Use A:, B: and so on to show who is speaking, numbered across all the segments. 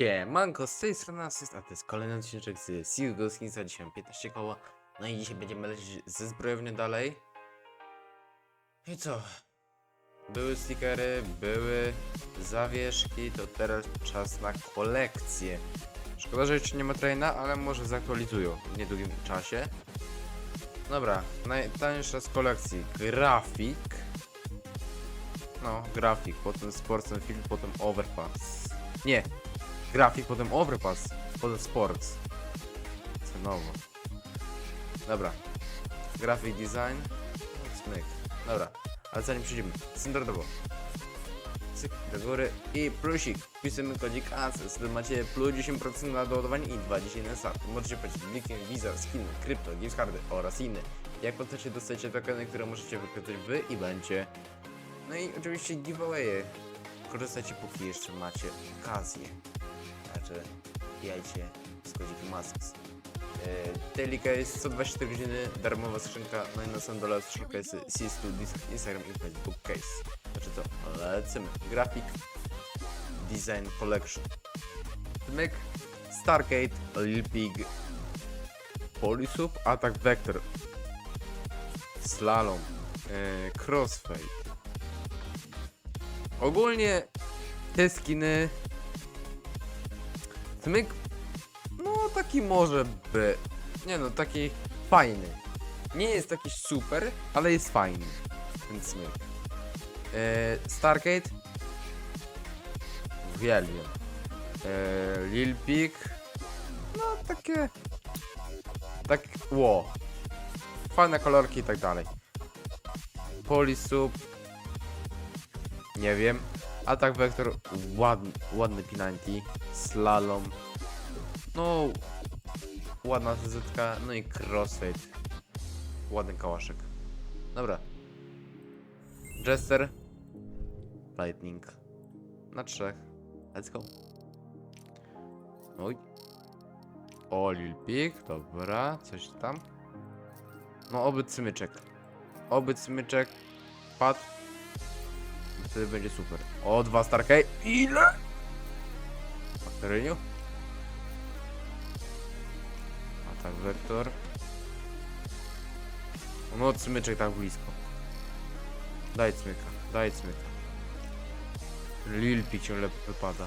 A: Siemanko, z tej strony Asyst, a to jest kolejny odcinek z Sea Ghostkinsa, dzisiaj mam 15 koła, no i dzisiaj będziemy lecieć ze zbrojowni dalej. I co? Były stickery, były zawieszki, to teraz czas na kolekcję. Szkoda, że jeszcze nie ma traina, ale może zaktualizują w niedługim czasie. Dobra, najtańsza z kolekcji, grafik. No, grafik, potem Sports and Film, potem Overpass. Nie, grafik, potem Overpass, potem Sports. Cenowo. Dobra. Grafik design. Smyk. Dobra. Ale zanim przejdziemy, standardowo. Cyk do góry i plusik. Wpisujemy kodzik ASES, wtedy macie plus 10% na doładowanie i 20 na start. Możecie płacić blikiem, Visa, skiny, krypto, gift cardy oraz inne. Jak płacicie, dostajecie tokeny, które możecie wykorzystać wy i będzie. No i oczywiście giveawaye. Korzystajcie póki jeszcze macie okazję. Znaczy, jajcie z kodzikiem Masks. Yy, Daily Case, 124 godziny, darmowa skrzynka, no i na samym dole skrzynka jest CS2, Disc, Instagram i Facebook Case. Znaczy co, lecimy. Grafik, Design Collection. Myk, Stargate, Lil Pig, Polysup, Attack Vector, Slalom, yy, Crossfade. Ogólnie te skiny Smyk, no taki może by, nie no, taki fajny. Nie jest taki super, ale jest fajny ten smyk. Eee, Stargate, uwielbiam. Eee, Lil Pig, no takie, tak, ło. Fajne kolorki i tak dalej. Polisup, nie wiem. Atak Vector, ładny, ładny P90, Slalom, no, ładna zytka, no i Crossfade, ładny kałaszek. Dobra. Jester, Lightning, na trzech, let's go. Oj. O, Lil dobra, coś tam. No, oby cymyczek. Oby cymyczek padł. Wtedy będzie super. O, dwa Starkey. Ile? Faktoryniu? A tak, wektor. No, cmyczek tak blisko. Daj cmyka, daj cmyka. Lil Piciu lepiej wypada.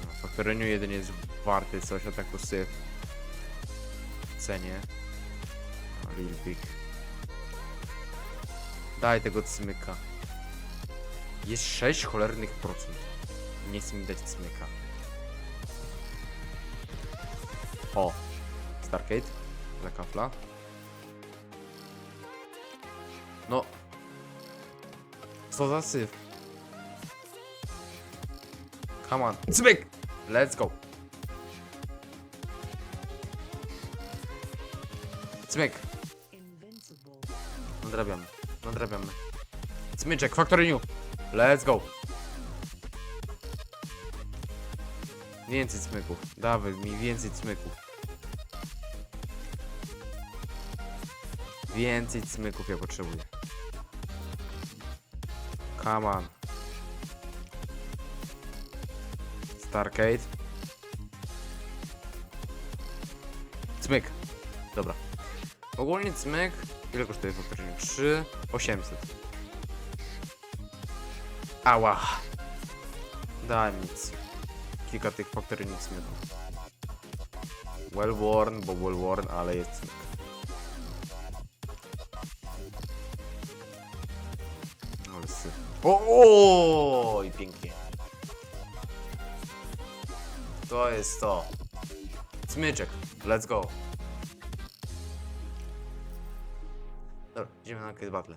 A: No, faktoryniu jeden jest warty coś, a tak syf. W cenie. A Lil Pic. Daj tego cmyka. Jest 6 cholernych procent. Nie chce mi dać cmyka. O! Stargate. Za kafla. No. Co za syf. Come on. Cmyk! Let's go. Cmyk. Nadrabiamy. Nadrabiamy. Cmyczek, Factory New. Let's go. Więcej cmyków. Dawaj mi więcej cmyków. Więcej cmyków ja potrzebuję. Come on. Stargate. Cmyk. Dobra. Ogólnie cmyk. Ile kosztuje faktycznie? 3 800. Ała. Daj mi c- kilka tych faktoryjnych cmyków. Well worn, bo well worn, ale jest syf. O, i pięknie. To jest to. Cmyczek. Let's go. Dobra, idziemy na Kate Battle.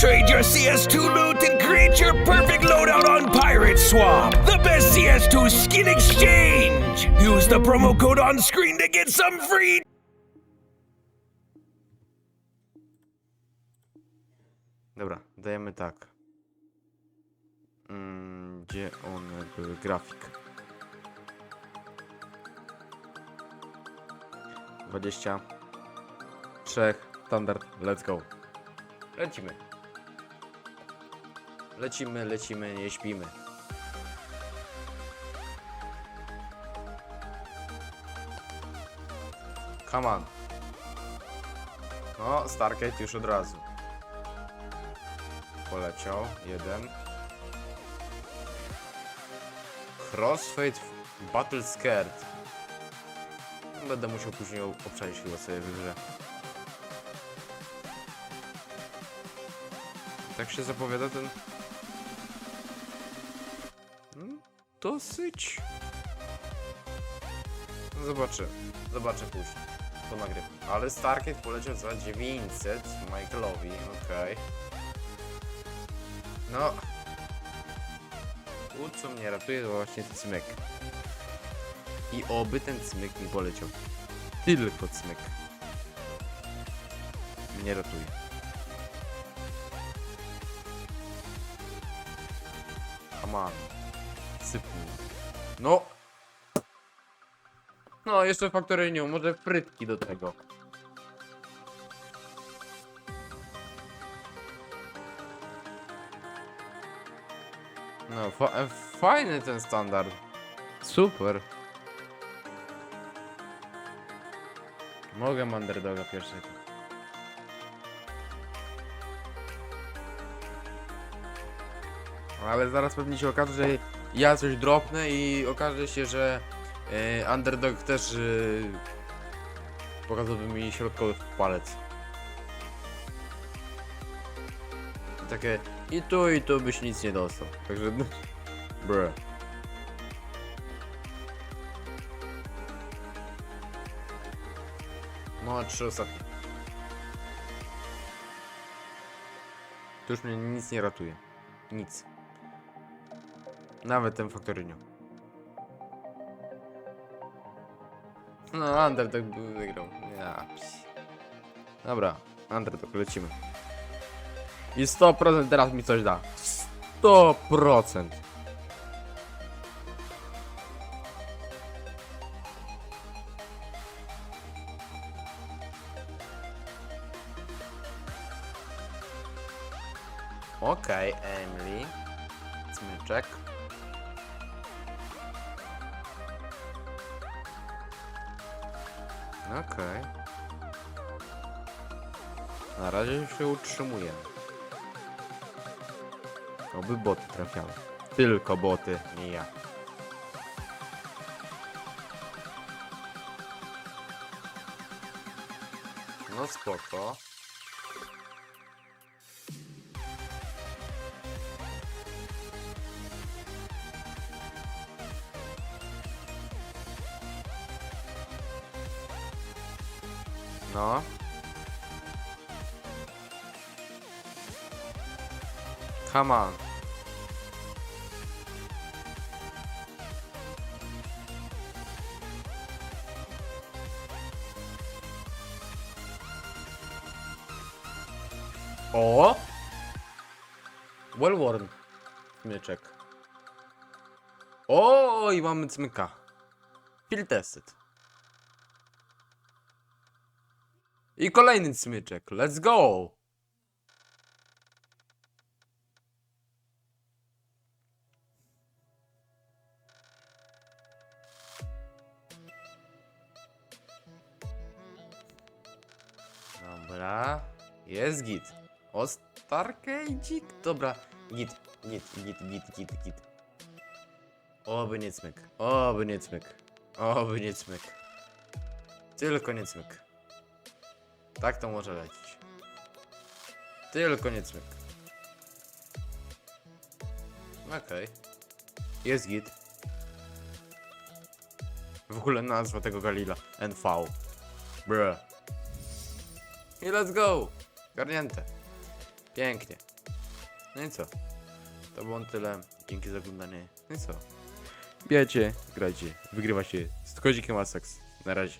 B: Trade your CS2 loot and create your perfect loadout on Pirate Swap. The best CS2 skin exchange. Use the promo code on screen to get some free
A: Dobra, dajemy tak. Mm, gdzie były? Grafik. 20. 3. Standard. Let's go. Lecimy. Lecimy, lecimy, nie śpimy. Come on. No, Stargate już od razu. Poleciał. Jeden. Crossfade Battle Scared. Będę musiał później obczaić chyba sobie w grze. Tak się zapowiada ten... Dosyć... Zobaczę. Zobaczę później. Po. Ale Stargate poleciał za 900 Michaelowi, okej. No... Tu co mnie ratuje to właśnie cmyk. I oby ten cmyk mi poleciał. Tylko cmyk. Mnie ratuje. Come on. Sypnij. No! No, jeszcze faktoryniu, może frytki do tego. No, fa e, fajny ten standard. Super. Mogę underdoga pierwszego. Ale zaraz pewnie się okaże, że ja coś dropnę i okaże się, że e, underdog też e, pokazałby mi środkowy palec. Takie i tu i tu byś nic nie dostał. Także bruh. No, trzy ostatnie. To już mnie nic nie ratuje. Nic. Nawet ten faktoryniu. No, Underdog by wygrał. Ja. ps. Dobra, Underdog, lecimy. I 100% teraz mi coś da. 100%. Okej, Emily. Smyczek. Okej. Na razie się utrzymuję. Oby boty trafiały. Tylko boty, nie ja. No spoko. No. Come on. O! Well worn. Mieczek. O, i mamy cmyka. Field I kolejny smyczek. Let's go! Dobra. Jest git. O Stargage'ik? Dobra. Git, git, git, git, git, git. Oby nie cmyk. Oby nie cmyk. Oby nie cmyk. Tylko nie cmyk. Tak to może lecieć. Tylko nie cmyk. Okej. Jest git. W ogóle nazwa tego Galila. NV. Bruh. I let's go! Garnięte. Pięknie. No i co? To było tyle. Dzięki za oglądanie. No i co? Bijajcie, grajcie, wygrywa się z kozikiem Asex. Na razie.